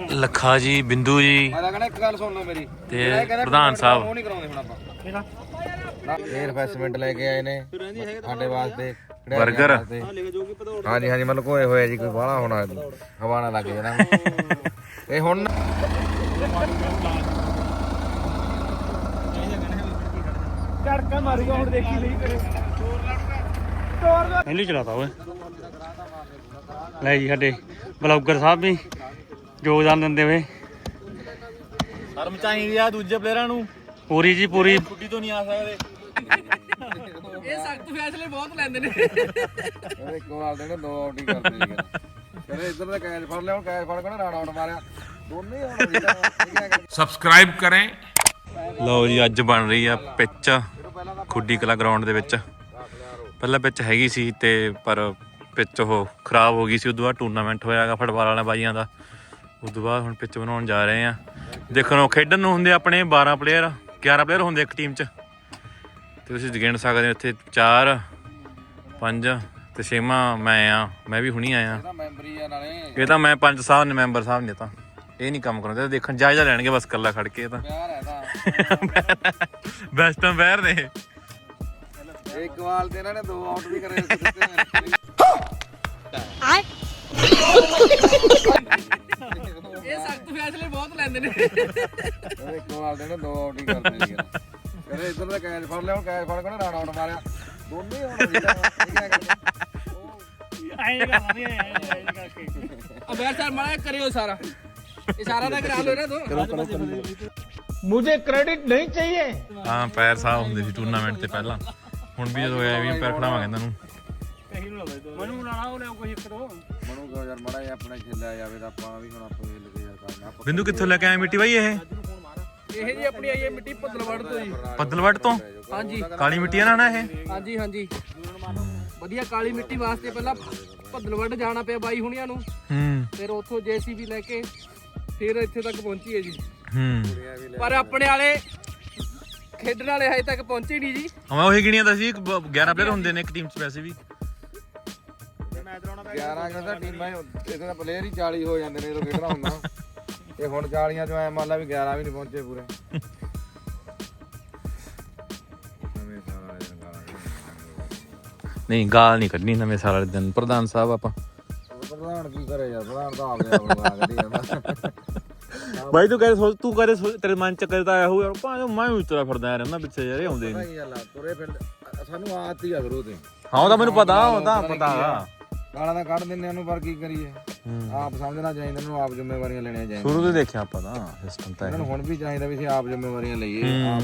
ਲੱਖਾ ਜੀ ਬਿੰਦੂ ਜੀ। ਮੈਂ ਤਾਂ ਕਹਿੰਦਾ ਇੱਕ ਗੱਲ ਸੁਣ ਲਓ ਮੇਰੀ। ਤੇ ਜਿਹੜਾ ਇਹ ਕਹਿੰਦਾ ਪ੍ਰਧਾਨ ਸਾਹਿਬ। ਉਹ ਨਹੀਂ ਕਰਾਉਂਦੇ ਹੁਣ ਆਪਾਂ। ਇਹ ਰਿਫਰੈਸ਼ਮੈਂਟ ਲੈ ਕੇ ਆਏ ਨੇ। ਸਾਡੇ ਵਾਸਤੇ ਖਿਡਾਰੀਆਂ ਬਰਗਰ। ਵਾਸਤੇ। ਹਾਂਜੀ ਹਾਂਜੀ ਮਤਲਬ ਕੋਏ ਹੋਇਆ ਜੀ ਕੋਈ ਬਾਹਲਾ ਹੋਣਾ ਹਵਾ ਨਾ ਲੱਗ ਜਾਣਾ। ਇਹ ਹੁਣ ਪਹਿਲੀ ਚਲਾਤਾ ਓਏ। ਲੈ ਜੀ ਸਾਡੇ ਬਲੌਗਰ ਸਾਹਿਬ ਵੀ। ਯੋਗਦਾਨ ਦਿੰਦੇ ਵੇ। ਸ਼ਰਮ ਚਾਹੀਦੀ ਆ ਦੂਜੇ ਪਲੇਅਰਾਂ ਨੂੰ। ਪੂਰੀ ਜੀ ਪੂਰੀ। ਛੁੱਟੀ ਤੋਂ ਨਹੀਂ ਆ ਸਕਦੇ। ਇਹ ਸਖਤ ਫੈਸਲੇ ਬਹੁਤ ਲੈਂਦੇ ਨੇ। ਇਹਦੇ ਕੋਲ ਦੇ ਨੇ ਦੋ ਆਊਟ ਹੀ ਕਰਦੇ ਸੀਗੇ। ਕਹਿੰਦੇ ਇੱਧਰ ਦਾ ਕੈਚ ਫੜ ਲਿਆ ਹੁਣ ਕੈਚ ਫੜ ਕੇ ਨਾ ਆਊਟ ਮਾਰਿਆ। ਦੋਨੇ ਹੈ ਸਬਸਕ੍ਰਾਈਬ ਕरें ਲਓ ਜੀ ਅੱਜ ਬਣ ਰਹੀ ਆ ਪਿੱਚ ਖੁੱਡੀ ਕਲਾ ਗਰਾਊਂਡ ਦੇ ਵਿੱਚ। ਪਹਿਲਾਂ ਪਿੱਚ ਹੈਗੀ ਸੀ ਤੇ ਪਰ ਪਿੱਚ ਉਹ ਖਰਾਬ ਹੋ ਗਈ ਸੀ ਉਦੋਂ ਬਾਅਦ ਟੂਰਨਾਮੈਂਟ ਹੋਇਆਗਾ ਫੁੱਟਬਾਲ ਵਾਲਿਆਂ ਬਾਈਆਂ ਦਾ। ਉਦੋਂ ਬਾਅਦ ਹੁਣ ਪਿੱਚ ਬਣਾਉਣ ਜਾ ਰਹੇ ਆ ਦੇਖਣ ਨੂੰ ਖੇਡਣ ਨੂੰ ਹੁੰਦੇ ਆਪਣੇ 12 ਪਲੇਅਰ 11 ਪਲੇਅਰ ਹੁੰਦੇ ਇੱਕ ਟੀਮ 'ਚ। ਤੇ ਤੁਸੀਂ ਗਿਣ ਸਕਦੇ ਹੋ ਇੱਥੇ 4 5 ਤੇ ਛੇਵਾਂ ਮੈਂ ਆ ਮੈਂ ਵੀ ਹੁਣੀ ਆਇਆ। ਇਹਦਾ ਮੈਂਬਰੀ ਆ ਨਾਲੇ। ਇਹ ਤਾਂ ਮੈਂ ਪੰਜ ਸਾਹਿਬ ਨੇ ਮੈਂਬਰ ਸਾਹਿਬ ਨੇ ਤਾਂ। ਇਹ ਨਹੀਂ ਕੰਮ ਕਰਾਉਂਦੇ ਤਾਂ ਦੇਖਣ ਜਾਇਜ਼ਾ ਲੈਣਗੇ ਬਸ ਕੱਲਾ ਖੜ ਕੇ ਇਹ ਤਾਂ। ਤਾਂ। ਬੈਸਟ ਅੰਪਾਇਰ ਨੇ। ਇੱਕ ਵਾਲ ਤੇ ਇਹਨਾਂ ਨੇ ਦੋ ਆਊਟ ਵੀ ਕਰੇ। ਦਿੱਤੇ ਇਹ ਸਖਤ ਫੈਸਲੇ ਬਹੁਤ ਲੈਂਦੇ ਨੇ। ਇਹਦੇ ਇੱਕ ਵਾਲ ਤੇ ਨੇ ਦੋ ਆਊਟ ਹੀ ਕਰਦੇ ਸੀਗੇ। ਕਹਿੰਦੇ ਇੱਧਰ ਦਾ ਕੈਚ ਫੜ ਲਿਆ ਹੁਣ ਕੈਚ ਫੜ ਕੇ ਨਾ ਰਨ ਆਊਟ ਮਾਰਿਆ। ਦੋਨੇ ਹੀ ਆਉਣਾ ਸੀਗਾ ਠੀਕ ਹੈ ਐਂ ਕਰਾਂਗੇ ਐਂ ਕਰਕੇ। ਅਬੈਰ ਸਰ ਜਿਹਾ ਕਰਿਓ ਸਾਰਾ ਇਸ਼ਾਰਾ ਤਾਂ ਕਰਾ ਲਓ ਇਹਨਾਂ ਤੋਂ। ਹਾਂ ਅੰਪਾਇਰ ਸਾਹਿਬ ਹੁੰਦੇ ਸੀ ਟੂਰਨਾਮੈਂਟ ਤੇ ਪਹਿਲਾਂ। ਹੁਣ ਵੀ ਜਦੋਂ ਆਇਆ ਵੀ ਅੰਪਾਇਰ ਖੜਾਵਾਂਗੇ ਇਹਨਾਂ ਨੂੰ। ਕਹੀ ਨੂੰ ਲਾਉਂਦਾ ਮੈਨੂੰ ਲਾਣਾ ਉਹ ਲਿਆਓ ਕੋਈ ਇੱਕ ਦੋ। ਮਨੂ ਕਹੋ ਯਾਰ ਮੜਾ ਜਿਹਾ ਆਪਣਾ ਖੇਲਿਆ ਜਾਵੇ ਤਾਂ ਆਪਾਂ ਵੀ ਹੁਣ ਆਪਾਂ ਖੇਲ ਕੇ ਯਾਰ ਕਰਨਾ ਆਪਾਂ ਬਿੰਦੂ ਕਿੱਥੋਂ ਲੈ ਕੇ ਆਇਆ ਮਿੱਟੀ ਬਾਈ ਇਹ? ਇਹ ਜੀ ਆਪਣੀ ਆਈ ਹੈ ਮਿੱਟੀ ਭੱਦਲਵੜ ਤੋਂ ਜੀ। ਪੱਦਲਵੜ ਤੋਂ? ਹਾਂਜੀ। ਕਾਲੀ ਮਿੱਟੀ ਆ ਨਾ ਇਹ? ਹਾਂਜੀ ਹਾਂਜੀ। ਵਧੀਆ ਕਾਲੀ ਮਿੱਟੀ ਵਾਸਤੇ ਪਹਿਲਾਂ ਭੱਦਲਵੜ ਜਾਣਾ ਪਿਆ ਬਾਈ ਹੁਣਿਆਂ ਨੂੰ। ਹੂੰ। ਫਿਰ ਉੱਥੋਂ ਜੀਸੀਬੀ ਲੈ ਕੇ ਫਿਰ ਇੱਥੇ ਤੱਕ ਪਹੁੰਚੀ ਹੈ ਜੀ। ਹੂੰ। ਪਰ ਆਪਣੇ ਵਾਲੇ ਖੇਡਣ ਵਾਲੇ ਹਜੇ ਤੱਕ ਪਹੁੰਚੇ ਨਹੀਂ ਜੀ। ਮੈਂ ਉਹੀ ਗਿਣੀਆਂ ਤਾਂ ਸੀ ਇੱਕ ਬ- 11 ਪਲੇਅਰ ਹੁੰਦੇ ਨੇ ਇੱਕ ਟੀਮ 'ਚ ਵੈਸੇ ਵੀ। 11 ਕਹਿੰਦਾ ਟੀਮਾਂ ਇਹਦੇ ਦਾ ਪਲੇਅਰ ਹੀ 40 ਹੋ ਜਾਂਦੇ ਨੇ ਜਦੋਂ ਖੇਡਣਾ ਹੁੰਦਾ। ਤੇ ਹੁਣ 40ਾਂ ਚੋਂ ਐ ਮੰਨ ਲਾ ਵੀ 11 ਵੀ ਨਹੀਂ ਪਹੁੰਚੇ ਪੂਰੇ। ਨਹੀਂ ਗਾਲ ਨਹੀਂ ਕੱਢਣੀ ਨਵੇਂ ਸਾਲ ਵਾਲੇ ਦਿਨ। ਪ੍ਰਧਾਨ ਸਾਹਿਬ ਆਪਾਂ। ਪ੍ਰਧਾਨ ਕੀ ਕਰੇ ਯਾਰ ਪ੍ਰਧਾਨ ਤਾਂ ਆਪਦੇ ਆਪ ਜਾਂਦਾ ਬਾਈ ਤੂੰ ਕਹੇ ਸੋਚ ਤੂੰ ਕਰੇ ਸੋਚ ਤੇਰੇ ਮਨ ਚ ਕਰਦਾ ਆਇਆ ਹੋ ਯਾਰ ਭਾਵੇਂ ਮੈਂ ਵੀ ਤੁਰਾ ਫਿਰਦਾ ਰਹਿੰਦਾ ਪਿੱਛੇ ਯਾਰ ਇਹ ਆਉਂਦੇ ਨਹੀਂ ਕੀ ਗੱਲ ਆ ਤੁਰੇ ਪਿੰਡ ਸਾਨੂੰ ਆਦਤ ਹੀ ਆ ਫਿਰ ਉਹਦੇ ਹਾਂ ਉਹ ਤਾਂ ਮੈਨੂੰ ਪਤਾ ਉਹ ਤਾਂ ਪਤਾ ਗਾਲਾਂ ਤਾਂ ਕੱਢ ਦਿੰਦੇ ਉਹਨੂੰ ਪਰ ਕੀ ਕਰੀਏ? ਆਪ ਸਮਝਣਾ ਚਾਹੀਦਾ ਇਹਨੂੰ ਆਪ ਜ਼ਿੰਮੇਵਾਰੀਆਂ ਲੈਣੀਆਂ ਚਾਹੀਦੀਆਂ। ਸ਼ੁਰੂ ਤੋਂ ਦੇਖਿਆ ਆਪਾਂ ਤਾਂ ਸਿਸਟਮ ਤਾਂ ਇਹਨਾਂ ਨੂੰ ਹੁਣ ਵੀ ਚਾਹੀਦਾ ਵੀ ਅਸੀਂ ਆਪ ਜ਼ਿੰਮੇਵਾਰੀਆਂ ਲਈਏ ਆਪ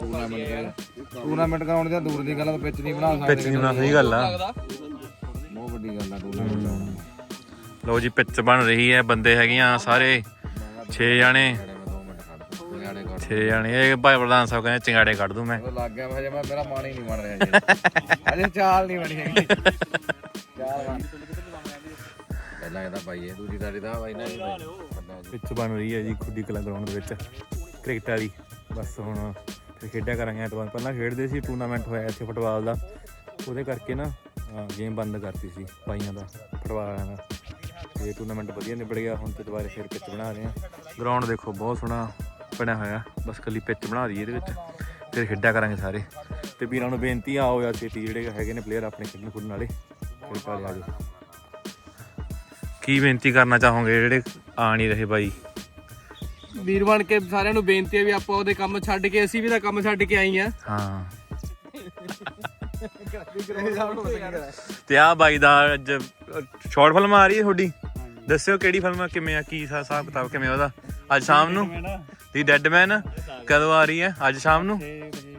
ਟੂਰਨਾਮੈਂਟ ਕਰੇ ਟੂਰਨਾਮੈਂਟ ਕਰਾਉਣ ਦੀ ਤਾਂ ਦੂਰ ਦੀ ਗੱਲ ਆ ਤਾਂ ਪਿੱਚ ਨਹੀਂ ਬਣਾ ਸਕਦੇ ਬਣਾ ਸਹੀ ਗੱਲ ਆ। ਬਹੁਤ ਵੱਡੀ ਗੱਲ ਆ ਟੂਰਨਾਮੈਂਟ ਕਰਾਉਣਾ ਲਓ ਜੀ ਪਿੱਚ ਬਣ ਰਹੀ ਹੈ ਬੰਦੇ ਹੈਗੀਆਂ ਸਾਰੇ। 6 ਜਾਣੇ। ਮੈਂ 2 ਮਿੰਟ ਖੜ ਚਿੰਗਾੜੇ ਕੱਢ 6 ਜਾਣੇ ਇਹ ਭਾਈ ਪ੍ਰਧਾਨ ਸਾਹਿਬ ਕਹਿੰਦੇ ਚਿੰਗਾੜੇ ਕੱਢ ਦੂੰ ਮੈਂ। ਉਹ ਲੱਗ ਗਿਆ ਮੈਂ ਹਜੇ ਮੈਂ ਮੇਰਾ ਮਨ ਹੀ ਨਹੀਂ ਬਣ ਰਿਹਾ ਜੀ। ਹਜੇ ਚਾਲ ਨਹੀਂ ਬਣੀ ਹੈਗੀ। ਪਹਿਲਾਂ ਇਹਦਾ ਪਾਈਏ ਦੂਜੀ ਦਾੜੀ ਦਾ ਬਾਈ। ਨਾ ਪਿੱਚ ਬਣ ਰਹੀ ਹੈ ਜੀ ਖੁੱਡੀ ਕਲਾ ਗਰਾਊਂਡ ਦੇ ਵਿੱਚ, ਕ੍ਰਿਕਟ ਵਾਲੀ। ਬਸ ਹੁਣ ਫਿਰ ਖੇਡਿਆ ਕਰਾਂਗੇ ਐਤਵਾਰ। ਪਹਿਲਾਂ ਖੇਡਦੇ ਸੀ ਟੂਰਨਾਮੈਂਟ ਹੋਇਆ ਇੱਥੇ ਫੁੱਟਬਾਲ ਦਾ। ਉਹਦੇ ਕਰਕੇ ਨਾ ਗੇਮ ਬੰਦ ਕਰਤੀ ਸੀ ਪਾਈਆਂ ਦਾ ਫੁੱਟਬਾਲ ਦਾ। ਇਹ ਟੂਰਨਾਮੈਂਟ ਵਧੀਆ ਨਿਬੜ ਗਿਆ, ਹੁਣ ਤੇ ਦੁਬਾਰੇ ਫਿਰ ਪਿੱਚ ਬਣਾ ਰਹੇ ਆ ਗਰਾਊਂਡ ਦੇਖੋ, ਬਹੁਤ ਸੋਹਣਾ ਬਣਿਆ ਹੋਇਆ। ਬਸ ਕੱਲੀ ਪਿੱਚ ਬਣਾ ਦਈਏ ਇਹਦੇ ਵਿੱਚ। ਫਿਰ ਖੇਡਿਆ ਕਰਾਂਗੇ ਸਾਰੇ। ਤੇ ਵੀਰਾਂ ਨੂੰ ਬੇਨਤੀ ਆ, ਆਓ ਯਾਰ ਛੇਤੀ ਜਿਹੜੇ ਹੈਗੇ ਨੇ ਪਲੇਅਰ ਆਪਣੇ ਖੇਡਣ ਖੁੱਡਣ ਵਾਲੇ। ਫਿਰ ਕਾਲੇ ਆ ਜਾਓ ਕੀ ਬੇਨਤੀ ਕਰਨਾ ਚਾਹੋਗੇ? ਜਿਹੜੇ ਆ ਨਹੀਂ ਰਹੇ ਬਾਈ। ਵੀਰ ਬਣ ਕੇ ਸਾਰਿਆਂ ਨੂੰ ਬੇਨਤੀ ਹੈ ਵੀ ਆਪਾਂ ਉਹਦੇ ਕੰਮ ਛੱਡ ਕੇ ਅਸੀਂ ਵੀ ਤਾਂ ਕੰਮ ਛੱਡ ਕੇ ਆਈ ਆ ਹਾਂ। ਤੇ ਆ ਬਾਈ ਦਾ ਅੱਜ ਸ਼ਾਰਟ ਫਿਲਮ ਆ ਰਹੀ ਹੈ ਤੁਹਾਡੀ। ਦੱਸਿਓ ਕਿਹੜੀ ਫਿਲਮ ਆ ਕਿਵੇਂ ਆ ਕੀ ਹਿਸਾਬ ਕਿਤਾਬ ਕਿਵੇਂ ਉਹਦਾ? ਅੱਜ ਸ਼ਾਮ ਨੂੰ? ਦੀ ਡੈਡ ਮੈਨ ਕਦੋਂ ਆ ਰਹੀ ਹੈ? ਅੱਜ ਸ਼ਾਮ ਨੂੰ? 6 ਵਜੇ।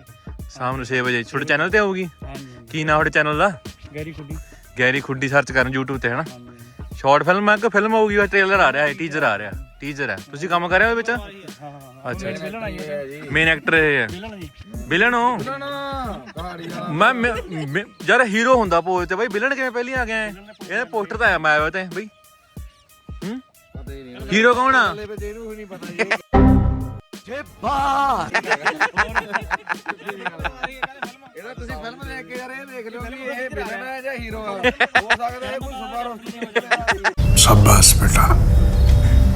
ਸ਼ਾਮ ਨੂੰ 6 ਵਜੇ। ਤੁਹਾਡੇ ਚੈਨਲ ਤੇ ਆਊਗੀ? ਕੀ ਨਾਮ ਤੁਹਾਡੇ ਚੈਨਲ ਦਾ? Garry Khuddi. Garry Khuddi search ਕਰਨ YouTube ਤੇ ਹਨਾ? ਸ਼ਾਰਟ ਫਿਲਮ ਆ ਕਿ ਫਿਲਮ ਆਊਗੀ ਉਹ ਟ੍ਰੇਲਰ ਆ ਰਿਹਾ ਹੈ ਟੀਜ਼ਰ ਆ ਰਿਹਾ ਟੀਜ਼ਰ ਹੈ। ਤੁਸੀਂ ਕੰਮ ਕਰ ਰਹੇ ਹੋ ਉਹਦੇ ਵਿੱਚ? ਹਾਂ ਹਾਂ ਅੱਛਾ। ਮਿਲਣ ਆਈ ਹੈ ਜੀ। ਮੇਨ ਐਕਟਰ ਇਹ ਹੈ। ਮਿਲਣ ਜੀ। ਵਿਲਨ ਹੋ? ਕਹਾੜੀ ਮੈਂ ਮੈਂ- ਮੈਂ- ਯਾਰ ਹੀਰੋ ਹੁੰਦਾ ਪੋਜ ਤੇ ਬਈ ਵਿਲਨ ਕਿਵੇਂ ਪਹਿਲੀ ਆ ਗਿਆ ਇਹ? ਪੋਸਟਰ ਤਾਂ ਆਇਆ ਮੈਂ ਆਇਆ ਤੇ ਬਈ। ਹੂੰ? ਪਤਾ ਹੀ ਨਹੀਂ। ਹੀਰੋ ਕੌਣ ਆ? ਇਹਨੂੰ ਵੀ ਨਹੀਂ ਪਤਾ ਜੀ। ਸ਼ੇਬਾ ਇਹਦਾ ਤੁਸੀਂ ਫਿਲਮ ਦੇਖ ਕੇ ਯਾਰ ਇਹ ਦੇਖ ਲਿਓ ਵੀ ਇਹ ਵਿਲਨ ਹੈ ਜਾਂ ਹੀਰੋ ਹੈ। ਹੋ ਸਕਦਾ ਇਹ ਕੋਈ ਸੁਪਰ ਹੋਸਟਲ ਸ਼ਾਬਾਸ਼ ਬੇਟਾ।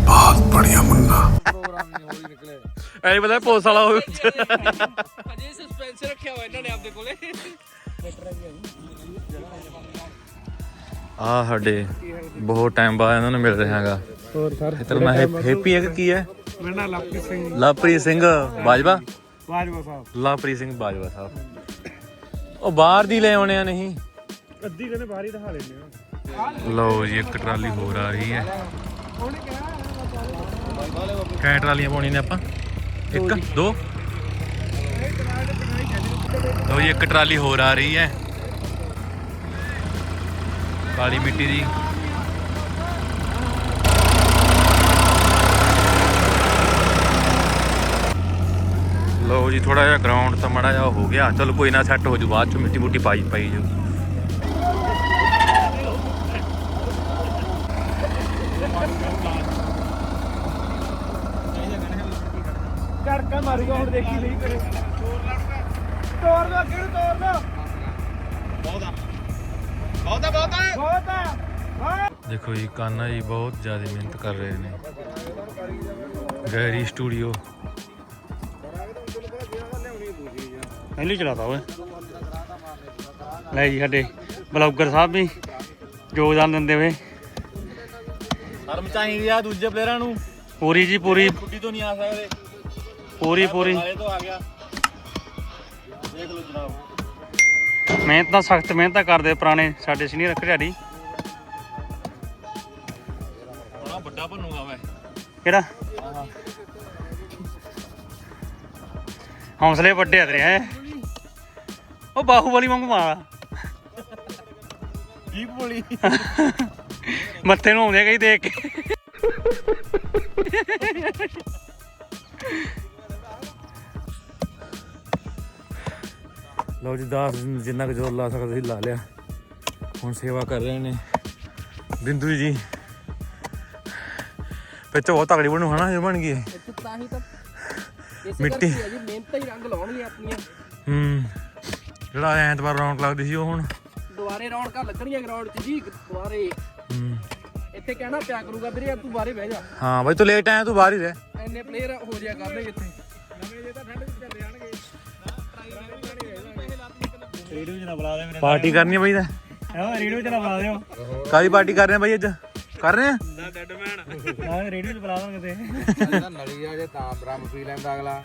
ਬਹੁਤ ਬੜੀਆ ਮੁੰਨਾ ਪ੍ਰੋਗਰਾਮ ਨਹੀਂ ਹੋਈ ਨਿਕਲੇ ਐ ਪਤਾ ਪੁਲਿਸ ਵਾਲਾ ਹੋਵੇ। ਅਜੇ ਸਸਪੈਂਸ ਰੱਖਿਆ ਹੋਇਆ ਇਹਨਾਂ ਨੇ ਆਪਦੇ ਕੋਲੇ। ਆ ਸਾਡੇ ਬਹੁਤ ਟਾਈਮ ਬਾਅਦ ਇਹਨਾਂ ਨੂੰ ਮਿਲ ਰਿਹਾਗਾ ਹੋਰ ਸਰ? ਤੇਰਾ ਨਾਮ ਹੈ ਹੈਪੀ ਹੈ ਕਿ ਕੀ ਹੈ? ਮੇਰਾ ਨਾਮ ਲਵਪ੍ਰੀਤ ਸਿੰਘ ਲਵਪ੍ਰੀਤ ਸਿੰਘ ਬਾਜਵਾ? ਬਾਜਵਾ ਸਾਹਿਬ। ਲਵਪ੍ਰੀਤ ਸਿੰਘ ਬਾਜਵਾ ਸਾਹਿਬ। ਉਹ ਬਾਹਰ ਦੀ ਲੈ ਆਉਣੇ ਆ ਨਹੀਂ? ਅੱਧੀ ਕਹਿੰਦੇ ਬਾਹਰ ਹੀ ਦਿਖਾ ਲੈਣੇ ਆ। ਲਓ ਜੀ ਇੱਕ ਟਰਾਲੀ ਹੋਰ ਆ ਰਹੀ ਹੈ। ਕਿੰਨੀਆਂ ਟਰਾਲੀਆਂ ਪਾਉਣੀਆਂ ਨੇ ਆਪਾਂ? ਇੱਕ ਦੋ? ਲਓ ਜੀ ਇੱਕ ਟਰਾਲੀ ਹੋਰ ਆ ਰਹੀ ਹੈ। ਕਾਲੀ ਮਿੱਟੀ ਦੀ। ਲਓ ਜੀ ਥੋੜਾ ਜਿਹਾ ਗਰਾਊਂਡ ਤਾਂ ਮੜਾ ਜਿਹਾ ਹੋ ਗਿਆ। ਚਲੋ ਕੋਈ ਨਾ ਸੈੱਟ ਹੋ ਜੂ ਬਾਅਦ ਚ ਮਿੱਟੀ ਮੁੱਟੀ ਪਾਈ ਪਾਈ ਜੂ ਝੜਕਾ ਮਾਰੂਗਾ ਹੁਣ ਦੇਖੀ ਨਹੀਂ ਕਰੇ। ਤੋੜ ਦੋ ਅੱਗੇ ਨੂੰ ਤੋੜ ਦੋ ਬਹੁਤਾ ਬਹੁਤਾ ਬਹੁਤਾ ਬਹੁਤਾ ਦੇਖੋ ਜੀ ਕਾਨਾ ਜੀ ਬਹੁਤ ਜ਼ਿਆਦਾ ਮਿਹਨਤ ਕਰ ਰਹੇ ਨੇ। ਗੈਰੀ ਸਟੂਡੀਓ ਪਹਿਲੀ ਚਲਾਤਾ ਓਏ। ਲੈ ਜੀ ਸਾਡੇ ਬਲੌਗਰ ਸਾਹਿਬ ਵੀ ਯੋਗਦਾਨ ਦਿੰਦੇ ਹੋਏ ਸ਼ਰਮ ਚਾਹੀਦੀ ਆ ਦੂਜੇ ਪਲੇਅਰਾਂ ਨੂੰ। ਪੂਰੀ ਜੀ ਪੂਰੀ। ਛੁੱਟੀ ਤੋਂ ਨਹੀਂ ਆ ਸਕਦੇ। ਪੂਰੀ ਪੂਰੀ। ਤੋਂ ਆ ਗਿਆ। ਦੇਖ ਲਓ ਜਨਾਬ। ਮਿਹਨਤ ਤਾਂ ਸਖਤ ਮਿਹਨਤ ਕਰਦੇ ਪੁਰਾਣੇ ਸਾਡੇ ਸੀਨੀਅਰ ਖਿਡਾਰੀ ਹੁਣ ਵੱਡਾ ਬਣੂਗਾ ਮੈਂ ਕਿਹੜਾ? ਹੌਸਲੇ ਵੱਡੇ ਆ ਤੇਰੇ ਹੈ। ਉਹ ਬਾਹੂਬਲੀ ਵਾਂਗੂ ਮਾਰਾ ਜੀਪ ਬੋਲੀ ਮੱਥੇ ਨੂੰ ਆਉਂਦੇ ਕਈ ਦੇਖ ਕੇ। ਲਓ ਜੀ ਦਾਸ ਜਿੰਨਾ ਕੁ ਜ਼ੋਰ ਲਾ ਸਕਦੇ ਸੀ ਲਾ ਲਿਆ। ਹੁਣ ਸੇਵਾ ਕਰ ਰਹੇ ਨੇ ਬਿੰਦੂ ਜੀ। ਪਿੱਛੇ ਬਹੁਤ ਤਗੜੀ ਬਣੂ ਹਨਾ? ਇਹ ਬਣ ਗਈ ਇਹ। ਇੱਥੇ ਤਾਂ ਹੀ ਤਾਂ ਇਸੇ ਮਿੱਟੀ। ਕਰਕੇ ਜੀ ਮਿਹਨਤਾਂ ਹੀ ਰੰਗ ਲਾਉਣਗੇ ਆਪਣੀਆਂ। ਹੂੰ। ਜਿਹੜਾ ਐਤਵਾਰ ਰੌਣਕ ਲੱਗਦੀ ਸੀ ਉਹ ਹੁਣ? ਦੁਬਾਰੇ ਰੌਣਕਾਂ ਲੱਗਣੀਆਂ ਗਰਾਊਂਡ 'ਚ ਜੀ ਦੁਬਾਰੇ। ਹੂੰ। ਇੱਥੇ ਕਹਿਣਾ ਪਿਆ ਕਰੂਗਾ ਵੀਰੇ ਯਾਰ ਤੂੰ ਬਾਹਰੇ ਬਹਿ ਜਾ। ਹਾਂ ਬਾਈ ਤੂੰ ਲੇਟ ਆਇਆ ਤੂੰ ਬਾਹਰ ਹੀ ਰਹਿ। ਐਨੇ ਪਲੇਅਰ ਹੋ ਜਾਇਆ ਕਰਨਗੇ ਇੱਥੇ। ਨਵੇਂ ਜੇ ਤਾਂ ਠੰਡ ਵਿੱਚ ਚੱਲੇ ਜਾਣਗੇ ਰੇਡੀਓ 'ਚ ਨਾ ਬੁਲਾ ਦੇ ਮੇਰੇ ਪਾਰਟੀ ਕਰਨੀ ਹੈ ਬਾਈ ਦਾ ਹਾਂ ਰੇਡੀਓ 'ਚ ਨਾ ਬੁਲਾ ਦਿਓ। ਕਾਦੀ ਪਾਰਟੀ ਕਰ ਰਹੇ ਆ ਬਾਈ ਅੱਜ? ਕਰ ਰਹੇ ਆ? ਨਾ ਡੈਡਮੈਨ ਹਾਂ ਰੇਡੀਓ 'ਚ ਬੁਲਾ ਦਾਂਗੇ ਤੇ। ਇਹਦਾ ਨਲੀ ਆ ਜੇ ਤਾਂ ਬ੍ਰਹਮ ਪੀ ਲੈਂਦਾ ਅਗਲਾ।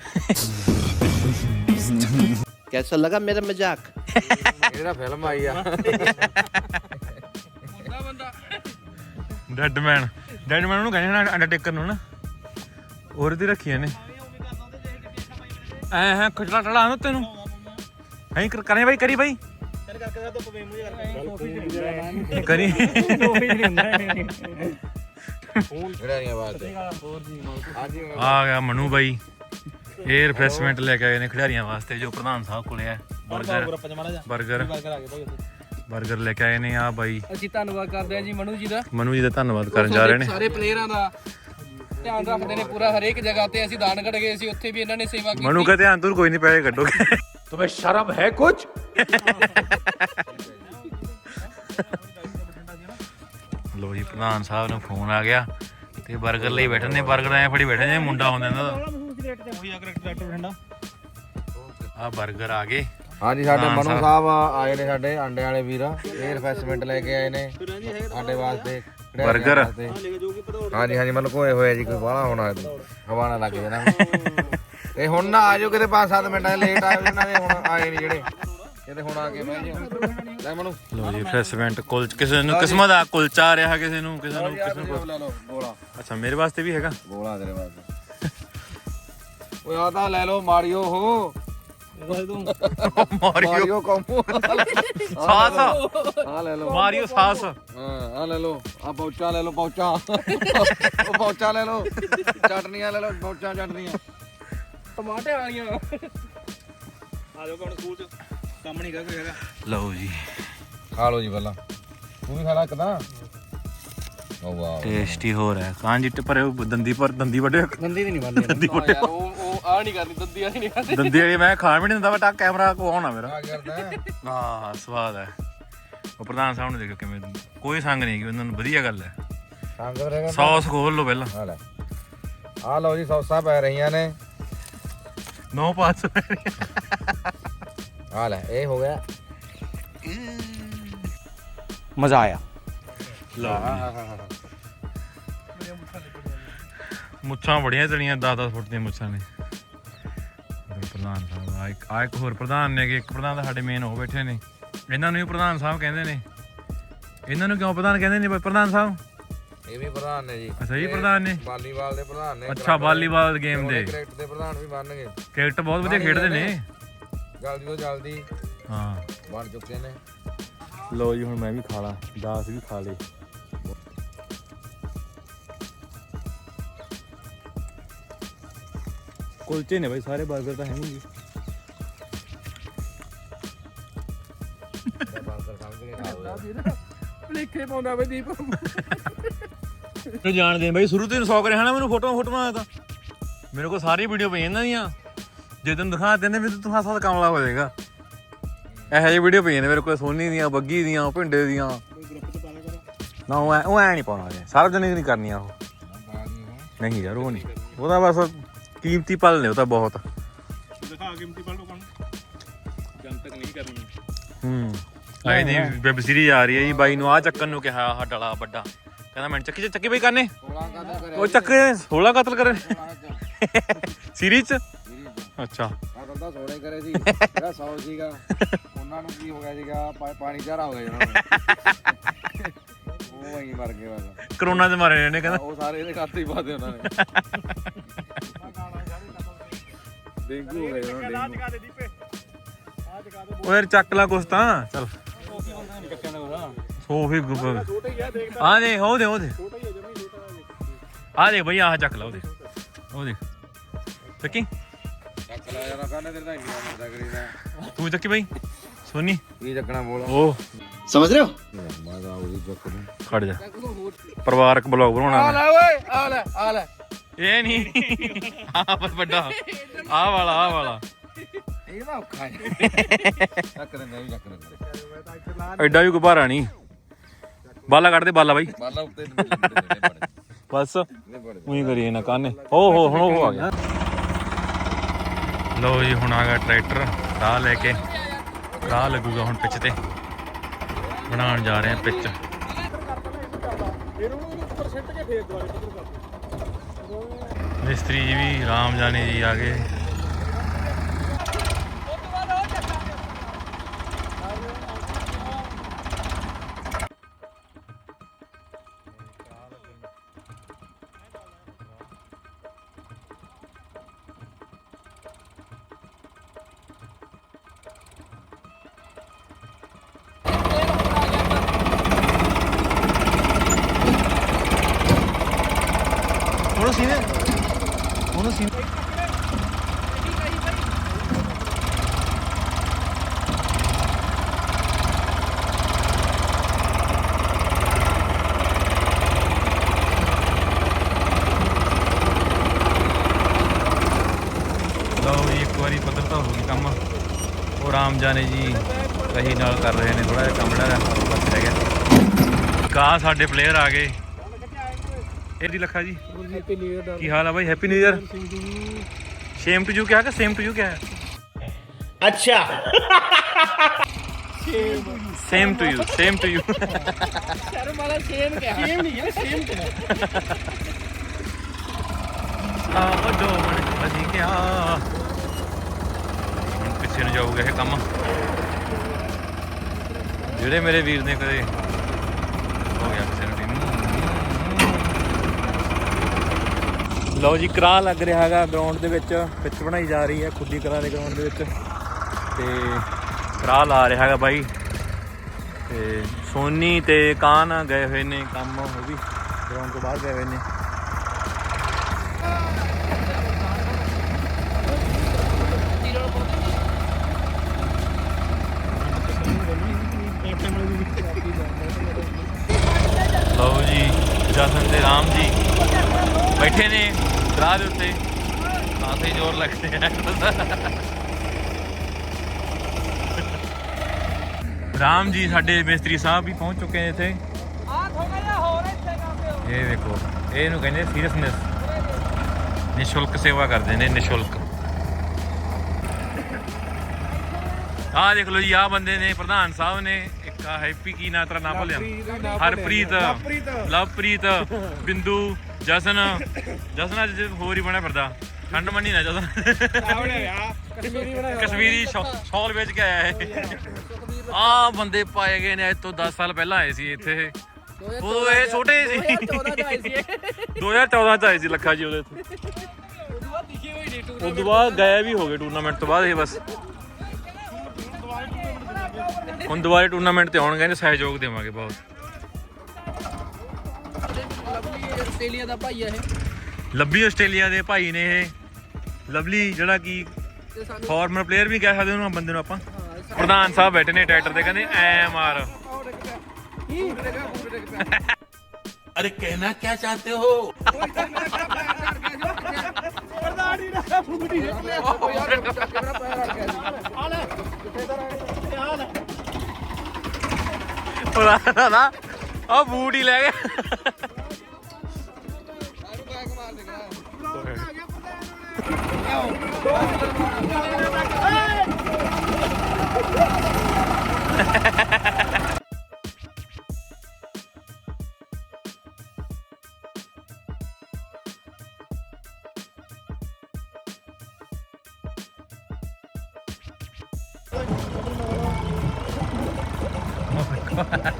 कैसा लगा मेरा मजाक ਇਹਦਾ ਫਿਲਮ ਆਈ ਆ ਉਹਦਾ ਬੰਦਾ ਡੈਡਮੈਨ ਡੈਡਮੈਨ ਨੂੰ ਕਹਿੰਦੇ ਨਾ ਅੰਡਰਟੇਕਰ ਨੂੰ ਨਾ ਹੋਰ ਦੀ ਰੱਖੀਆਂ ਨੇ ਐ ਹੈ ਖੁਚਲਾ ਟੜਾ ਨੂੰ ਤੈਨੂੰ ਐਂ ਕਰ ਕਰੇ ਬਾਈ ਕਰੀ ਬਾਈ ਕਰੀ ਜਿਹੜਾ ਨਹੀਂ ਆਵਾਜ਼ ਤੇ ਹਾਂਜੀ ਆ ਗਿਆ ਮਨੂ ਬਾਈ ਇਹ ਰਿਫਰੈਸ਼ਮੈਂਟ ਲੈ ਕੇ ਆਏ ਨੇ ਖਿਡਾਰੀਆਂ ਵਾਸਤੇ ਜੋ ਪ੍ਰਧਾਨ ਸਾਹਿਬ ਕੋਲੇ ਆ ਬਰਗਰ ਬਰਗਰ ਬਰਗਰ ਲੈ ਕੇ ਆਏ ਨੇ ਆ ਬਾਈ। ਅਸੀਂ ਧੰਨਵਾਦ ਕਰਦੇ ਹਾਂ ਜੀ ਮਨੂ ਜੀ ਦਾ। ਮਨੂ ਜੀ ਦਾ ਧੰਨਵਾਦ ਕਰਨ ਜਾ ਰਹੇ ਨੇ। ਸਾਰੇ ਪਲੇਅਰਾਂ ਦਾ ਧਿਆਨ ਰੱਖਦੇ ਨੇ ਪੂਰਾ ਹਰੇਕ ਜਗ੍ਹਾ ਤੇ। ਅਸੀਂ ਦਾਨ ਕੱਢ ਗਏ ਸੀ ਉੱਥੇ ਵੀ ਇਹਨਾਂ ਨੇ ਸੇਵਾ ਕੀਤੀ। ਮਨੂ ਕਾ ਧਿਆਨ ਤੁਰ ਕੋਈ ਨਹੀਂ ਪੈਸੇ ਕੱਢੋਗੇ। ਤੁਮੇ ਸ਼ਰਮ ਹੈ ਕੁਝ ਲੋ ਜੀ ਪ੍ਰਧਾਨ ਸਾਹਿਬ ਨੂੰ ਫੋਨ ਆ ਗਿਆ ਤੇ ਬਰਗਰ ਲਈ ਬੈਠਣ ਨੇ 버ਗਰ ਐ ਫੜੀ ਬੈਠੇ ਨੇ ਮੁੰਡਾ ਹੁੰਦਾ ਇਹਨਾਂ ਦਾ। ਆ 버ਗਰ ਆ ਗਏ। ਹਾਂਜੀ ਸਾਡੇ ਮਨੂ ਸਾਹਿਬ। ਆਏ ਨੇ ਸਾਡੇ ਅੰਡੇ ਵਾਲੇ ਵੀਰ। ਇਹ ਰਿਫਰੈਸ਼ਮੈਂਟ ਲੈ ਕੇ ਆਏ ਨੇ। ਸਾਡੇ ਵਾਸਤੇ 버ਗਰ। ਹਾਂਜੀ ਹਾਂਜੀ ਮਤਲਬ ਕੋਈ ਹੋਇਆ ਜੀ ਕੋਈ ਬਾਹਲਾ ਹੋਣਾ ਹਵਾ ਨਾ ਲੱਗ ਜਾਣਾ। ਤੇ ਹੁਣ ਨਾ ਆਜੋ ਕਿਤੇ 5-7 ਮਿੰਟਾਂ ਲੇਟ ਆਏ ਉਹਨਾਂ ਦੇ ਹੁਣ ਆਏ ਨਹੀਂ ਜਿਹੜੇ। ਕਿਤੇ ਹੁਣ ਆ ਕੇ ਬਹਿ ਜਾਓ। ਲੈ ਮਨੂ। ਲੋ ਜੀ ਫੈਸਵੈਂਟ ਕੁਲਚ ਕਿਸੇ ਨੂੰ ਕਿਸਮਤ ਦਾ ਕੁਲਚਾ ਆ ਰਿਹਾ ਕਿਸੇ ਨੂੰ ਕਿਸੇ ਨੂੰ ਕਿਸੇ ਨੂੰ ਅੱਛਾ ਮੇਰੇ ਵਾਸਤੇ ਵੀ ਹੈਗਾ? ਗੋਲਾ ਤੇਰੇ ਵਾਸਤੇ। ਓਏ ਆ ਤਾਂ ਲੈ ਲਓ ਮਾਰੀਓ ਹੋ ਮਾਰੀਓ। ਮਾਰੀਓ ਕੰਪੂ ਸਾਸ। ਆ ਲੈ ਲਓ। Mario sauce. ਹਾਂ ਆ ਲੈ ਲਓ। ਆ ਪੌਚਾ ਲੈ ਲਓ ਪੌਚਾ। ਉਹ ਪੌਚਾ ਲੈ ਲਓ। ਚਟਨੀਆਂ ਲੈ ਲਓ ਪੌਚਾ ਚਟਨੀਆਂ। ਟਮਾਟੇ ਵਾਲੀਆਂ। ਲਓ ਜੀ। ਖਾ ਲਓ ਜੀ ਪਹਿਲਾਂ। ਤੂੰ ਵੀ ਖਾਣਾ ਕਦਾ ਓ ਵਾਓ ਟੇਸਟੀ ਹੋ। ਰਿਹਾ ਕਾਂਜੀ ਤੇ ਦੰਦੀ ਪਰ ਦੰਦੀ ਵੱਡੇ ਦੰਦੀ ਨਹੀਂ ਬੰਦੀ ਯਾਰ ਉਹ ਆ ਨਹੀਂ ਕਰਨੀ ਦੰਦੀ ਵਾਲੀ ਨਹੀਂ ਕਰਨੀ ਦੰਦੀ ਵਾਲੀ ਮੈਂ ਖਾਣ ਵੀ ਨਹੀਂ ਦਿੰਦਾ ਬਟਾ ਕੈਮਰਾ ਕੋ ਆਉਣਾ ਮੇਰਾ? ਆ ਕਰਦਾ ਹੈ? ਹਾਂ ਸਵਾਦ ਹੈ। ਉਹ ਪ੍ਰਧਾਨ ਸਾਹਿਬ ਨੂੰ ਦੇਖੋ ਕਿਵੇਂ ਕੋਈ ਸੰਗ ਨਹੀਂ ਕਿ ਉਹਨਾਂ ਨੂੰ ਵਧੀਆ ਗੱਲ ਹੈ। ਸੰਗ ਰਹੇਗਾ ਸੌਸ ਖੋਲ ਲਓ ਪਹਿਲਾਂ। ਆ ਲੈ। ਆ ਲਓ ਜੀ ਸੌਸਾਂ ਪੈ ਰਹੀਆਂ ਨੇ। ਨੋ ਪਾਸ ਆ ਲੈ ਇਹ ਹੋ ਗਿਆ। ਮਜ਼ਾ ਆਇਆ। ਮੁੱਛਾਂ ਬੜੀਆਂ ਤਲੀਆਂ 10-10 ਫੁੱਟ ਦੀਆਂ ਮੁੱਛਾਂ ਨੇ। ਪ੍ਰਧਾਨ ਸਾਹਿਬ ਆ ਇੱਕ ਆ ਇੱਕ ਹੋਰ ਪ੍ਰਧਾਨ ਨੇ ਕਿ ਇੱਕ ਪ੍ਰਧਾਨ ਤਾਂ ਸਾਡੇ ਮੇਨ ਹੋ ਬੈਠੇ ਨੇ। ਇਹਨਾਂ ਨੂੰ ਹੀ ਪ੍ਰਧਾਨ ਸਾਹਿਬ ਕਹਿੰਦੇ ਨੇ। ਇਹਨਾਂ ਨੂੰ ਕਿਉਂ ਪ੍ਰਧਾਨ ਕਹਿੰਦੇ ਨੇ ਬਈ ਪ੍ਰਧਾਨ ਸਾਹਿਬ? ਇਹ ਵੀ ਪ੍ਰਧਾਨ ਨੇ ਜੀ। ਅੱਛਾ ਜੀ ਇਹ ਪ੍ਰਧਾਨ ਨੇ? ਵਾਲੀਬਾਲ ਦੇ ਪ੍ਰਧਾਨ ਨੇ। ਅੱਛਾ ਵਾਲੀਬਾਲ ਗੇਮ ਦੇ। ਕ੍ਰਿਕਟ ਦੇ ਪ੍ਰਧਾਨ ਵੀ ਬਣ ਗਏ ਕ੍ਰਿਕਟ ਬਹੁਤ ਵਧੀਆ ਖੇਡਦੇ ਨੇ। ਜਲਦੀ ਤੋਂ ਜਲਦੀ ਹਾਂ। ਬਣ ਚੁੱਕੇ ਨੇ। ਲੋ ਜੀ ਹੁਣ ਮੈਂ ਵੀ ਖਾ ਲਾਂ। ਦਾਸ ਵੀ ਖਾ ਲੇ ਕੁਲਚੇ ਨੇ ਬਈ ਸਾਰੇ 버ਗਰ ਤਾਂ ਹੈ ਨਹੀਂ ਜੀ। ਭਲੇਖੇ ਪਾਉਂਦਾ ਬਈ ਦੀਪ। ਤੂੰ ਜਾਣਦੇ ਬਈ ਸ਼ੁਰੂ ਤੋਂ ਹੀ ਸੌਕ ਰਿਹਾ ਨਾ ਮੈਨੂੰ ਫੋਟੋਆਂ ਫੋਟੋਆਂ ਆ ਤਾਂ। ਮੇਰੇ ਕੋਲ ਸਾਰੀ ਵੀਡੀਓ ਪਈਆਂ ਇਹਨਾਂ ਦੀਆਂ। ਜੇ ਤੈਨੂੰ ਦਿਖਾ ਦਿੰਦੇ ਵੀ ਤੂੰ ਹੱਥ ਹੱਥ ਕਮਲਾ ਹੋ ਜਾਏਗਾ। ਇਹੋ ਜਿਹੀ ਵੀਡੀਓ ਪਈਆਂ ਨੇ ਮੇਰੇ ਕੋਲ ਸੋਨੀ ਦੀਆਂ ਬੱਗੀ ਦੀਆਂ ਭਿੰਡੇ ਦੀਆਂ। ਨਾ ਉਹ ਐ ਉਹ ਐ ਨਹੀਂ ਪਾਉਣਾ ਜੇ ਸਾਰਵਜਨਿਕ ਨਹੀਂ ਕਰਨੀਆਂ ਉਹ। ਨਹੀਂ ਯਾਰ ਉਹ ਨਹੀਂ। ਉਹਦਾ ਬਸ ਕੀਮਤੀ ਪਲ ਨੇ ਉਹ ਤਾਂ ਬਹੁਤ। ਦਿਖਾ ਕੀਮਤੀ ਪਲ ਲੋਕਾਂ ਨੂੰ ਜਨਤਕ ਨਹੀਂ ਕਰਨੀ। ਹੂੰ। ਆਈ ਦੀ ਵੈਬ ਸੀਰੀਜ਼ ਆ ਰਹੀ ਹੈ ਜੀ ਬਾਈ ਨੂੰ ਆ ਚੱਕਣ ਨੂੰ ਕਿਹਾ ਆਹ ਡਲਾ ਵੱਡਾ। ਕਹਿੰਦਾ ਮੈਂ ਚੱਕੀ ਚੱਕੀ ਬਈ ਕਰਨੇ? 16 ਉਹ ਚੱਕੇ 16 ਕਤਲ ਕਰੇ ਸੀਰੀਜ਼ ਅੱਛਾ। ਕਤਲ ਤਾਂ ਸੋੜੇ ਕਰੇ ਸੀ ਜਿਹੜਾ 100 ਸੀਗਾ। ਉਹਨਾਂ ਨੂੰ ਕੀ ਹੋ ਗਿਆ ਸੀਗਾ? ਪਾਣੀ ਚਾਰਾ ਹੋ ਗਿਆ ਜੀ ਉਹਨਾਂ ਨੂੰ। ਉਹ ਵਹੀਂ ਮਰ ਗਏ ਬਸ। ਕਰੋਨਾ ਚ ਮਾਰੇ ਨੇ ਕਹਿੰਦਾ। ਉਹ ਸਾਰੇ ਇਹਦੇ ਖਾਤੇ ਹੀ ਪਾਦੇ ਉਹਨਾਂ ਨੇ। ਓਏ ਯਾਰ ਚੱਕ ਲਾ ਕੁਛ ਤਾਂ ਚਲ। ਸੋਫੀ ਆ ਦੇ ਹੋ ਦੇ ਹੋ ਦੇ ਆ ਦੇ ਬਈ ਆਹ ਚੱਕ ਲਾ ਦੇ ਉਹ ਦੇ ਚੱਕੀ। ਤੂੰ ਚੱਕੀ ਬਈ। ਸੋਨੀ। ਨਹੀਂ ਚੱਕਣਾ ਬੋਲ। ਉਹ ਸਮਝ ਰਹੇ ਹੋ? ਮੈਂ ਤਾਂ ਉਹਦੀ ਚੱਕ ਖੜ ਜਾ। ਪਰਿਵਾਰਕ ਬਲੌਗ ਬਣਾਉਣਾ। ਆ ਲੈ ਓਏ ਆ ਲੈ ਆ ਲੈ। ਇਹ ਨਹੀਂ। ਆ ਵੱਡਾ। ਆਹ ਵਾਲਾ ਆਹ ਵਾਲਾ ਇਹ ਤਾਂ ਔਖਾ ਹੈ। ਚੱਕ ਦੇ ਮੈਂ ਵੀ ਚੱਕ ਦੇ ਐਡਾ ਵੀ ਭਾਰਾ ਨਹੀਂ। ਬਾਲਾ ਕੱਢ ਦੇ ਬਾਲਾ ਬਾਈ। ਬਾਲਾ ਉੱਤੇ ਬੜੇ। ਬਸ। ਨੇ ਬੜੇ ਉਹੀ ਕਰੀਏ ਨਾ ਕਾਨੇ ਓ ਹੋ ਹੁਣ ਉਹ ਆ ਗਿਆ। ਲਓ ਜੀ ਹੁਣ ਆ ਗਿਆ ਟਰੈਕਟਰ। ਰਾਹ ਲੈ ਕੇ। ਰਾਹ ਲੱਗੂਗਾ ਹੁਣ ਪਿੱਛ ਤੇ। ਬਣਾਉਣ ਜਾ ਰਹੇ ਆ ਪਿੱਚ। ਫਿਰ ਉਹਨੂੰ ਉੱਪਰ ਸਿੱਟ ਕੇ ਫੇਰ ਦੁਬਾਰੇ ਪੱਧਰ ਕਰ ਮਿਸਤਰੀ ਜੀ ਵੀ ਰਾਮ ਜਾਨੇ ਜੀ ਆ ਗਏ। ਕੰਮ। ਉਹ ਆਰਾਮ ਜਾਨੇ ਜੀ ਕਹੀ ਨਾਲ ਕਰ ਰਹੇ ਨੇ ਥੋੜਾ ਜਿਹਾ ਕੰਮ ਜਿਹੜਾ ਰਹਿ ਗਿਆ। ਕਾ ਸਾਡੇ ਪਲੇਅਰ ਆ ਗਏ। ਇਹ ਦੀ ਜੀ? ਕੀ ਹਾਲ ਆ ਬਾਈ? Happy new year same to you ਕਿਹਾ ਕਿ ਸੇਮ ਟੂ ਯੂ ਕਿਹਾ? ਅੱਛਾ। Same to you same to you ਸ਼ਰਮ ਵਾਲਾ ਸੇਮ ਕਿਹਾ। ਸੇਮ ਨਹੀਂ ਹੈ ਸੇਮ ਕਿਹਾ। ਆ ਵੱਡੋ ਮਨ ਅਸੀਂ ਕਿਹਾ। ਹੁਣ ਨੂੰ ਜਾਊਗਾ ਇਹ ਕੰਮ। ਜਿਹੜੇ ਮੇਰੇ ਵੀਰ ਨੇ ਕਦੇ ਹੋ ਗਿਆ ਕਿਸੇ ਨੂੰ ਟੀਮ। ਲਓ ਜੀ ਕਰਾ ਲੱਗ ਰਿਹਾ ਹੈਗਾ ਗਰਾਊਂਡ ਦੇ ਵਿੱਚ। ਪਿੱਚ ਬਣਾਈ ਜਾ ਰਹੀ ਹੈ ਖੁੱਦੀ ਕਰਾ ਦੇ ਗਰਾਊਂਡ ਦੇ ਵਿੱਚ। ਤੇ ਕਰਾ ਲਾ ਰਿਹਾ ਹੈਗਾ ਬਾਈ। ਤੇ ਸੋਨੀ ਤੇ ਕਾਨ ਗਏ ਹੋਏ ਨੇ ਕੰਮ, ਉਹ ਵੀ ਗਰਾਊਂਡ ਤੋਂ ਬਾਹਰ ਗਏ ਹੋਏ ਨੇ ਲਓ ਜੀ ਜਸਨ ਤੇ ਰਾਮ ਜੀ। ਬੈਠੇ ਨੇ, ਰਾਹ ਦੇ ਉੱਤੇ। ਕਾਫੀ ਜ਼ੋਰ ਲੱਗਦੇ ਆ। ਰਾਮ ਜੀ, ਸਾਡੇ ਮਿਸਤਰੀ ਸਾਹਿਬ ਵੀ ਪਹੁੰਚ ਚੁੱਕੇ ਨੇ ਇੱਥੇ। ਇਹ ਵੇਖੋ ਇਹਨੂੰ ਕਹਿੰਦੇ ਸੀਰੀਅਸਨੈਸ। ਨਿਸ਼ੁਲਕ ਸੇਵਾ ਕਰਦੇ ਨੇ, ਨਿਸ਼ੁਲਕ। ਆਹ ਦੇਖ ਲਓ ਜੀ, ਆਹ ਬੰਦੇ ਨੇ, ਪ੍ਰਧਾਨ ਸਾਹਿਬ ਨੇ। ਆਹ ਹੈਪੀ ਕੀ ਨਾਂ ਤੇਰਾ? ਨਾਮ ਭੁੱਲਿਆ ਹਰਪ੍ਰੀਤ। ਲਵਪ੍ਰੀਤ। ਬਿੰਦੂ ਜਸਨ। ਜਸਨ ਅੱਜ ਹੋਰ ਹੀ ਬਣਿਆ ਫਿਰਦਾ। ਠੰਡ ਮੰਨੀ ਨਾ ਜਸਨ। ਕਸ਼ਮੀਰੀ ਸ਼ਾਲ ਵੇਚ ਕੇ ਆਇਆ ਹੈ ਆ ਬੰਦੇ ਪਾਏ ਗਏ ਨੇ ਅੱਜ ਤੋਂ 10 ਸਾਲ ਪਹਿਲਾਂ ਆਏ ਸੀ ਇੱਥੇ। ਇਹ। ਉਦੋਂ ਇਹ ਛੋਟੇ ਸੀ। 14 ਚ ਆਏ ਸੀ ਇਹ 2014 ਚ ਆਏ ਸੀ ਲੱਖਾ ਜੀ ਉਹਦੇ ਇੱਥੇ। ਉਦੋਂ ਬਾਅਦ ਗਾਇਬ ਹੀ ਹੋ ਗਏ ਟੂਰਨਾਮੈਂਟ ਤੋਂ ਬਾਅਦ ਇਹ ਬਸ। ਹੁਣ ਦੁਬਾਰੇ ਟੂਰਨਾਮੈਂਟ ਤੇ ਆਉਣਗੇ ਕਹਿੰਦੇ ਸਹਿਯੋਗ ਦੇਵਾਂਗੇ ਬਹੁਤ। ਆਸਟ੍ਰੇਲੀਆ ਲੱਭੀ ਆਸਟ੍ਰੇਲੀਆ ਦੇ ਭਾਈ ਨੇ ਇਹ। ਲਵਲੀ ਜਿਹੜਾ ਕੀ ਫਾਰਮਰ ਪਲੇਅਰ ਵੀ ਕਹਿ ਸਕਦੇ ਉਹਨੂੰ ਬੰਦੇ ਨੂੰ ਆਪਾਂ। ਪ੍ਰਧਾਨ ਸਾਹਿਬ ਬੈਠੇ ਨੇ ਟਰੈਕਟਰ ਤੇ ਕਹਿੰਦੇ ਐ ਮਾਰ। ਅਰੇ ਕਹਿਣਾ ਕੀ ਚਾਹਤੇ ਹੋ? ਪ੍ਰਧਾਨ ਹੀ ਨਾ ਫੁੱਟੀ ਉਹਦਾ ਨਾ। ਆ ਬੂਟ ਹੀ ਲੈ ਗਿਆ।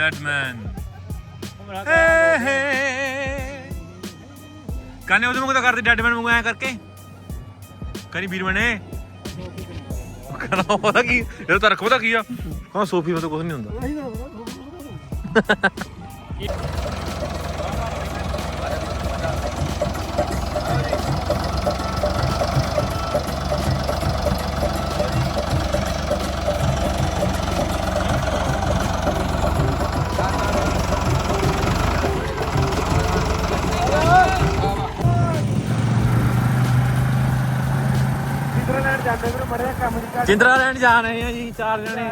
Deadman. ਹੇ ਹੇ। ਕਾਨੇ ਉਹਦੇ ਵਾਂਗੂ ਤਾਂ ਕਰਦੇ ਡੈਡਮੈਨ ਵਾਂਗੂ ਐ ਕਰਕੇ। ਕਰੀ ਵੀਰਮਨ ਨੇ ਕਰਾ ਉਹਦਾ ਕੀ ਇਹ ਤਾਂ ਰੱਖੋ ਤਾਂ ਕੀ ਆ। ਹਾਂ ਸੋਫੀ ਵਿੱਚ ਕੁਝ ਨਹੀਂ ਹੁੰਦਾ। ਜਾਂਦੇ ਵੀਰ ਮੜਿਆ ਕੰਮ ਦੀ ਘਾਟ ਚਿੰਦਰਾ ਲੈਣ ਜਾ ਰਹੇ ਆ ਜੀ ਚਾਰ ਜਣੇ।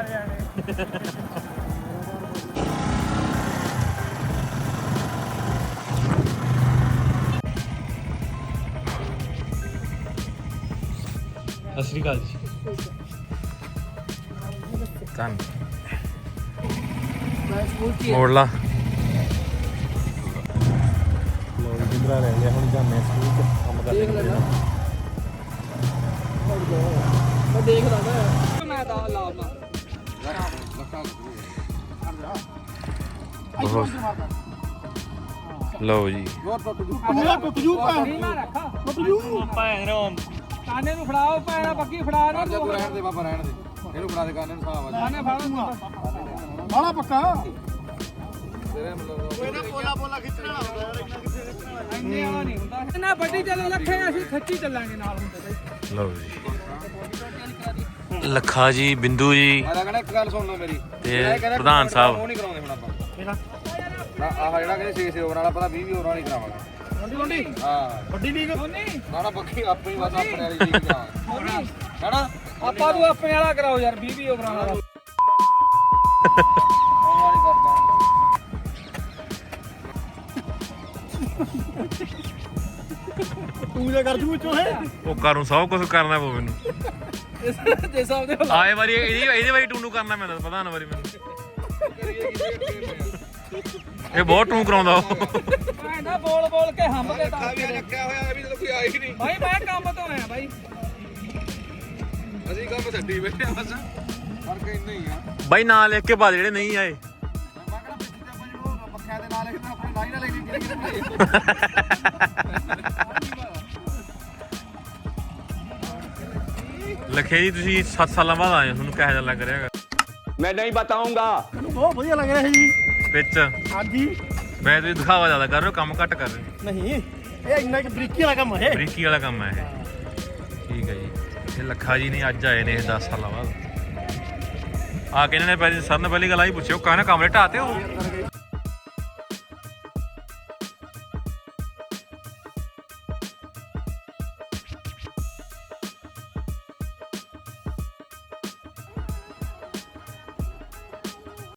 ਸਤਿ ਸ਼੍ਰੀ ਅਕਾਲ ਜੀ। ਕੰਨ ਮੈਂ ਸਕੂਲ ਚ ਹੀ ਆ। ਮੋੜ ਲਾ ਲੋ ਜਿੰਦਰਾ ਲੈ ਲਿਆ ਹੁਣ ਜਾਂਦੇ ਆ ਸਕੂਲ ਚ ਕੰਮ ਕਰਦੇ ਦੇਖ ਲੈਣਾ ਮੈਂ ਦੇਖ ਲਾਂਗਾ ਮੈਂ ਤਾਂ ਲਾਉਣਾ ਲਓ ਜੀ ਨਾ ਭੈਣ ਰੋਮ ਕਾਨੇ ਨੂੰ ਫੜਾਓ ਪੈਣਾ ਬੱਗੀ ਫੜਾ ਨਾ ਤੂੰ ਰਹਿਣ ਦੇ ਬਾਬਾ ਰਹਿਣ ਦੇ ਇਹਨੂੰ ਬਣਾ ਦੇ ਕਾਨੇ ਨੂੰ ਸਾਹ ਆਵਾਜ਼ ਕਾਨੇ ਫੜਾ ਬਾਲਾ ਪੱਕਾ ਤੇਰੇ ਮਤਲਬ ਇੰਨੇ ਆ ਨਹੀਂ ਹੁੰਦਾ। ਨਾ ਵੱਡੀ ਚੱਲ ਲੱਖੇ ਅਸੀਂ ਖੱਚੀ ਚੱਲਾਂਗੇ ਨਾਲ ਹੁੰਦੇ ਤੇ ਲਓ ਜੀ। ਲੱਖਾ ਜੀ ਬਿੰਦੂ ਜੀ। ਮੈਂ ਤਾਂ ਕਹਿੰਦਾ ਇੱਕ ਗੱਲ ਸੁਣ ਲਓ ਮੇਰੀ। ਤੇ ਜਿਹੜਾ ਇਹ ਕਹਿੰਦਾ ਪ੍ਰਧਾਨ ਸਾਹਿਬ। ਉਹ ਨਹੀਂ ਕਰਾਉਂਦੇ ਹੁਣ ਆਪਾਂ। ਨਾ ਆਹ ਜਿਹੜਾ ਕਹਿੰਦੇ 6 6 ਓਵਰ ਵਾਲਾ ਪਤਾ 20 20 ਓਵਰ ਵਾਲੀ ਕਰਾਵਾਂਗੇ। ਵੱਡੀ ਵੱਡੀ ਹਾਂ। ਵੱਡੀ ਲੀਗ? ਨਾ ਨਾ ਬੱਕੀ ਆਪੇ ਹੀ ਬਸ ਆਪਣੇ ਵਾਲੀ ਜੀ ਕਰਾਵਾਂਗੇ ਹੈਨਾ? ਆਪਾਂ ਤੂੰ ਆਪਣੇ ਵਾਲਾ ਕਰਾਓ ਯਾਰ 20 20 ਓਵਰਾਂ ਵਾਲੀ ਤੂੰ ਜੇ ਕਰ ਜੂ ਵਿੱਚੋਂ ਹੈ? ਉਹ ਕਰੂੰ ਸਭ ਕੁਝ ਕਰਨਾ ਪਊ ਮੈਨੂੰ। ਦੇ ਸਕਦੇ ਹੋ ਆਏ ਵਾਰੀ ਇਹਦੀ ਇਹਦੀ ਵਾਰੀ ਟੂਨੂ ਕਰਨਾ ਮੈਂ ਪਤਾ ਨਾ ਵਾਰੀ ਮੈਨੂੰ। ਇਹ ਬਹੁਤ ਟੂ ਕਰਾਉਂਦਾ ਉਹ। ਭੈਂਦਾ ਬੋਲ ਬੋਲ ਕੇ ਹੰਬ ਕੇ ਤਾਂ ਵੀ ਰੱਖਿਆ ਹੋਇਆ ਵੀ ਜਦੋਂ ਕੋਈ ਆਈ ਹੀ ਨਹੀਂ। ਭਾਈ ਮੈਂ ਕੰਮ ਤੋਂ ਆਇਆ ਭਾਈ ਅਸੀਂ ਕੰਮ ਛੱਡੀ ਬੈਠੇ ਆ ਬਸ। ਫ਼ਰਕ ਇੰਨਾ ਹੀ ਆ। ਬਾਈ ਨਾਂ ਲਿਖ ਕੇ ਪਾ ਦੇ ਜਿਹੜੇ ਨਹੀਂ ਆਏ। ਲਖੇ ਜੀ ਤੁਸੀਂ 7 ਸਾਲਾਂ ਬਾਅਦ ਆਏ ਹੋ, ਤੁਹਾਨੂੰ ਕਿਹੋ ਜਿਹਾ ਲੱਗ ਰਿਹਾ ਹੈਗਾ? ਮੈਂ ਨਹੀਂ ਬਤਾਉਂਗਾ। ਮੈਨੂੰ ਬਹੁਤ ਵਧੀਆ ਲੱਗ ਰਿਹਾ ਹੈ ਜੀ। ਵਿੱਚ? ਹਾਂਜੀ। ਮੈਂ ਤੁਸੀਂ ਦਿਖਾਵਾ ਜ਼ਿਆਦਾ ਕਰ ਰਹੇ ਹੋ ਕੰਮ ਘੱਟ ਕਰ ਰਹੇ ਹੋ। ਨਹੀਂ ਇਹ ਇੰਨਾ ਕਿ ਬਰੀਕੀ ਵਾਲਾ ਕੰਮ ਹੈ ਬਰੀਕੀ ਵਾਲਾ ਕੰਮ ਹੈ ਇਹ। ਠੀਕ ਹੈ ਜੀ। ਇਹ ਲੱਖਾ ਜੀ ਨੇ ਅੱਜ ਆਏ ਨੇ ਇਹ 10 ਸਾਲਾਂ ਬਾਅਦ। ਆ ਕੇ ਇਹਨਾਂ ਨੇ ਪਹਿਲੇ ਸਰ ਨੇ ਪਹਿਲੀ ਗੱਲ ਆਈ ਪੁੱਛਿਓ ਕਾਹਨੇ ਕਮਰੇ ਢਾਤੇ ਹੋ